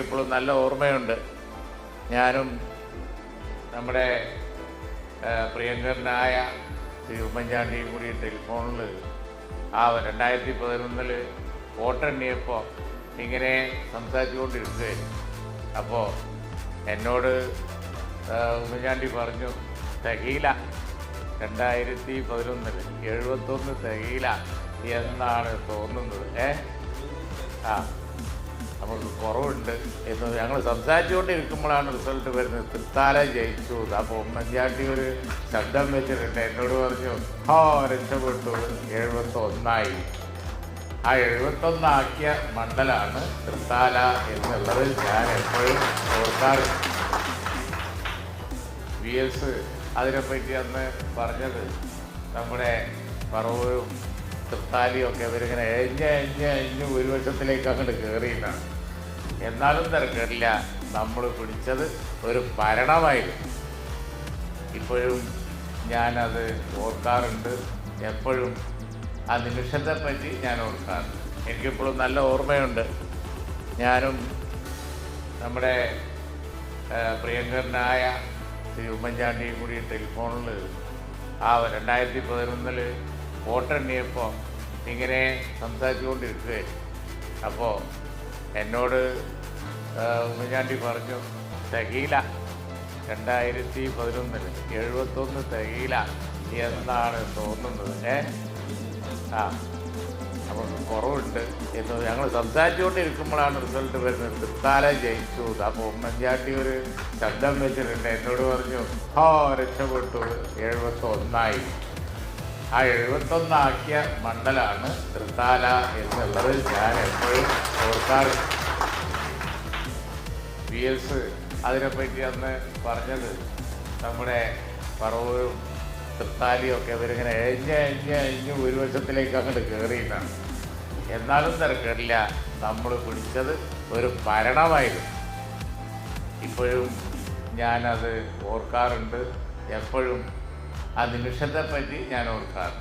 ഇപ്പോഴും നല്ല ഓർമ്മയുണ്ട്. ഞാനും നമ്മുടെ പ്രിയങ്കരനായ ശ്രീ ഉമ്മൻചാണ്ടിയും കൂടി ടെലിഫോണിൽ ആ രണ്ടായിരത്തി പതിനൊന്നിൽ വോട്ടെണ്ണിയപ്പോൾ ഇങ്ങനെ സംസാരിച്ചുകൊണ്ടിരിക്കുകയായിരുന്നു. അപ്പോൾ എന്നോട് ഉമ്മൻചാണ്ടി പറഞ്ഞു തികയില രണ്ടായിരത്തി പതിനൊന്നിൽ എഴുപത്തൊന്ന് തികയില എന്നാണ് തോന്നുന്നത്. ഏ? ആ നമുക്ക് കുറവുണ്ട് എന്ന് ഞങ്ങൾ സംസാരിച്ചുകൊണ്ടിരിക്കുമ്പോഴാണ് റിസൾട്ട് വരുന്നത്. തൃത്താല ജയിച്ചു. അപ്പോൾ ഉമ്മൻചാണ്ടി ഒരു ശബ്ദം വെച്ചിട്ടുണ്ട്. എന്നോട് പറഞ്ഞു ഹോ രക്ഷപ്പെട്ടു. എഴുപത്തൊന്നായി. ആ എഴുപത്തൊന്നാക്കിയ മണ്ഡലാണ് തൃത്താല എന്നുള്ളത് ഞാൻ എപ്പോഴും ഓർക്കാറ് വി എസ് അതിനെപ്പറ്റി അന്ന് പറഞ്ഞത് നമ്മുടെ പറവൂരും തൃത്താലിയും ഒക്കെ ഇവരിങ്ങനെ എഞ്ഞ് എഞ്ഞ് എഞ്ഞ് ഒരു വശത്തിലേക്ക് അങ്ങോട്ട് കയറിയിട്ടാണ് എന്നാലും തിരക്കില്ല നമ്മൾ പിടിച്ചത് ഒരു ഭരണമായിരുന്നു. ഇപ്പോഴും ഞാനത് ഓർക്കാറുണ്ട്. എപ്പോഴും ആ നിമിഷത്തെ പറ്റി ഞാൻ ഓർക്കാറുണ്ട്. എനിക്കിപ്പോഴും നല്ല ഓർമ്മയുണ്ട്. ഞാനും നമ്മുടെ പ്രിയങ്കരനായ ശ്രീ ഉമ്മൻചാണ്ടിയും കൂടി ടെലിഫോണിൽ ആ രണ്ടായിരത്തി പതിനൊന്നിൽ വോട്ടെണ്ണിയപ്പോൾ ഇങ്ങനെ സംസാരിച്ചുകൊണ്ടിരിക്കുകയായിരുന്നു അപ്പോൾ എന്നോട് ഉമ്മൻചാണ്ടി പറഞ്ഞു തകീല രണ്ടായിരത്തി പതിനൊന്നിൽ എഴുപത്തൊന്ന് തകീല എന്നാണ് തോന്നുന്നത്. ഏ? ആ. കുറവുണ്ട് എന്ന് ഞങ്ങൾ സംസാരിച്ചുകൊണ്ടിരിക്കുമ്പോഴാണ് റിസൾട്ട് വരുന്നത്. തൃത്താല ജയിച്ചു. അപ്പോൾ ഉമ്മൻചാട്ടി ഒരു ശബ്ദം വെച്ചിട്ടുണ്ട്. എന്നോട് പറഞ്ഞു ഹോ രക്ഷപ്പെട്ടു. എഴുപത്തൊന്നായി. ആ എഴുപത്തൊന്നാക്കിയ മണ്ഡലാണ് തൃത്താല എന്നുള്ളത് ഞാൻ എപ്പോഴും ഓർക്കാറ് വി എസ് അതിനെപ്പറ്റി അന്ന് പറഞ്ഞത് നമ്മുടെ പറവൂരും തൃത്താലിയും ഒക്കെ അവരിങ്ങനെ എഴിഞ്ഞ് എഴിഞ്ഞ് എഴിഞ്ഞ് ഒരു വശത്തിലേക്ക് അങ്ങോട്ട് കയറിയിട്ടാണ് എന്നാലും തിരക്കില്ല നമ്മൾ പിടിച്ചത് ഒരു ഭരണമായിരുന്നു. ഇപ്പോഴും ഞാനത് ഓർക്കാറുണ്ട്. എപ്പോഴും ആ നിമിഷത്തെപ്പറ്റി ഞാൻ ഓർക്കാറുണ്ട്.